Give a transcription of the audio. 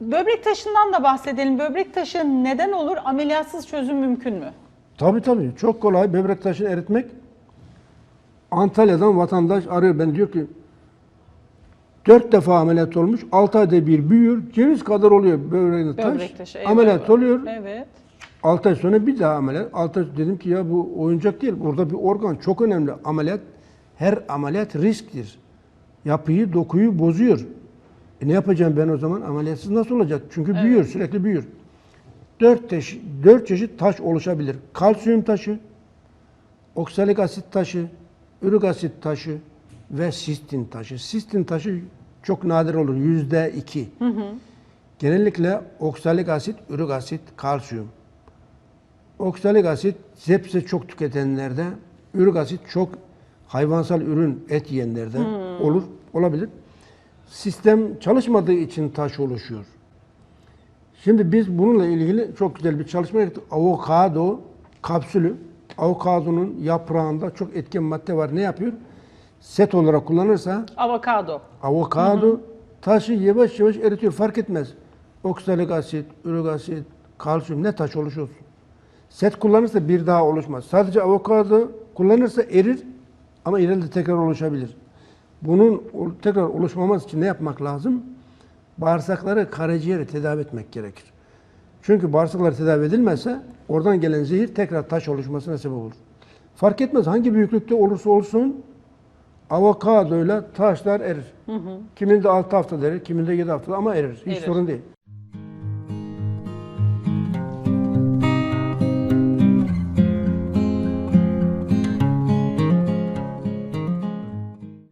Böbrek taşından da bahsedelim. Böbrek taşı neden olur? Ameliyatsız çözüm mümkün mü? Tabii tabii. Çok kolay böbrek taşını eritmek. Antalya'dan vatandaş arıyor. Ben diyor ki dört defa ameliyat olmuş. Altı ayda bir büyüyor. Ceviz kadar oluyor böbreğinde taş. Böbrek taşı. evet. ameliyat oluyor. Evet. 6 ay sonra bir daha ameliyat. 6 ay dedim ki ya bu oyuncak değil. Burada bir organ çok önemli. Ameliyat her ameliyat risktir. Yapıyı, dokuyu bozuyor. E ne yapacağım ben o zaman? Ameliyatsız nasıl olacak? Çünkü büyüyor, sürekli büyüyor. Dört, teş, dört çeşit taş oluşabilir. Kalsiyum taşı, oksalik asit taşı, ürik asit taşı ve sistin taşı. Sistin taşı çok nadir olur. Yüzde iki. Genellikle oksalik asit, ürik asit, kalsiyum. Oksalik asit zepse çok tüketenlerde, ürik asit çok hayvansal ürün et yiyenlerde olur, olabilir. Sistem çalışmadığı için taş oluşuyor. Şimdi biz bununla ilgili çok güzel bir çalışma yaptık. Avokado kapsülü. Avokadonun yaprağında çok etken madde var. Ne yapıyor? Set olarak kullanırsa Avokado. avokado taşı yavaş yavaş eritiyor. Fark etmez. Oksalik asit, ürik asit, kalsiyum ne taş oluşuyorsun. Set kullanırsa bir daha oluşmaz. Sadece avokado kullanırsa erir ama ileride tekrar oluşabilir. Bunun tekrar oluşmaması için ne yapmak lazım? Bağırsakları, karaciğeri tedavi etmek gerekir. Çünkü bağırsaklar tedavi edilmezse oradan gelen zehir tekrar taş oluşmasına sebep olur. Fark etmez hangi büyüklükte olursa olsun avokadoyla taşlar erir. Kiminde 6 haftada erir, kiminde 7 haftada ama erir. Hiç Erir. sorun değil.